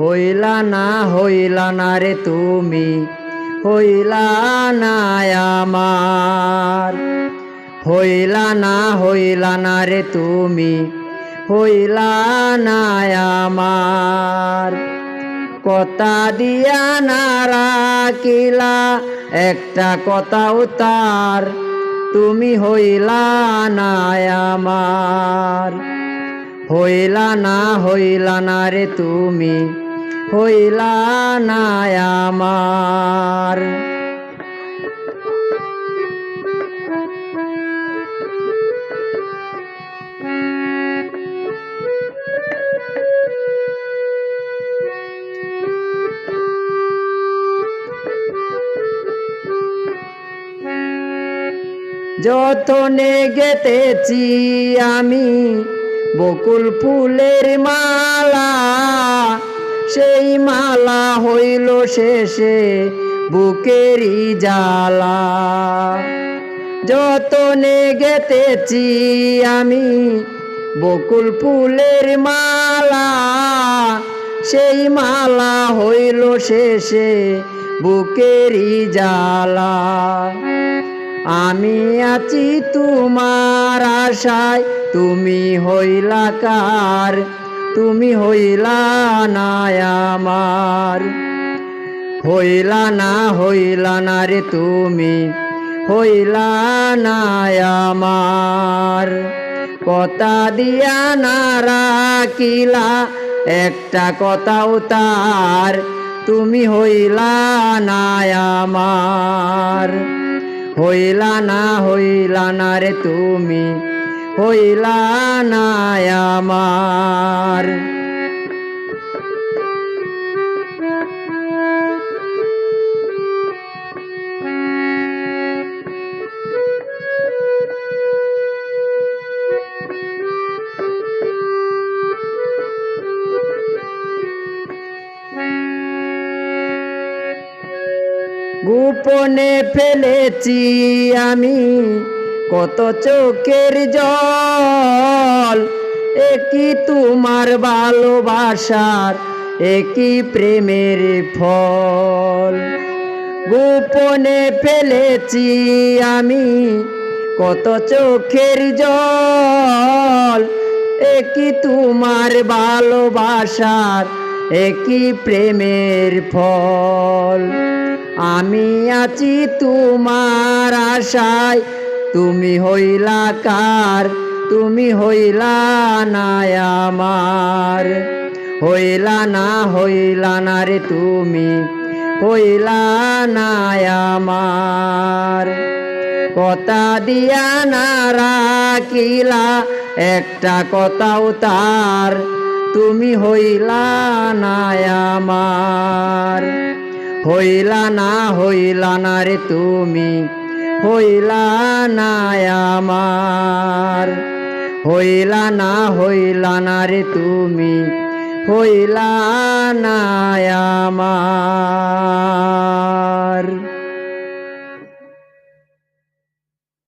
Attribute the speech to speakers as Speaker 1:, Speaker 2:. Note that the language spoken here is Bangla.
Speaker 1: হইলা না হইলা না রে তুমি। হইলা না আমার। হইলা না হইলা না রে তুমি। হইলা না আমার। কথা দিয়া না রাখিলা, একটা কথাও তার তুমি হইলা না আমার। হইলা না হইলা না রে তুমি। হইলা না আমার। যতনে গেতেছি আমি বকুল ফুলের মালা সেই মালা হইল শেষে বুকেরই জ্বালা। যতনে গেতেছি আমি বকুল ফুলের মালা, সেই মালা হইল শেষে বুকেরই জ্বালা। আমি আছি তোমার আশায়, তুমি হইলা কার তুমি হইলা না আমার। হইলা না হইলা না রে তুমি। হইলা না আমার। কথা দিয়া না রাখিলা, একটা কথাও তার। তুমি হইলা না আমার। হইলা না হইলা না রে তুমি। হইলা না আমার। গোপনে ফেলেছি আমি। কত চোখের জল একই তোমার ভালোবাসার একই প্রেমের ফল? গোপনে ফেলেছি আমি কত চোখের জল একই তোমার ভালোবাসার একই প্রেমের ফল? আমি আছি তোমার আশায় তুমি হইলা কার? তুমি হইলা না আমার। হইলা না হইলা না রে তুমি। হইলা না আমার। কথা দিয়া না রাখিলা, একটা কথাও তার। তুমি হইলা না আমার। হইলা না হইলা না রে তুমি। হইলা না আমার। হইলা না হইলা না রে তুমি। হইলা না আমার।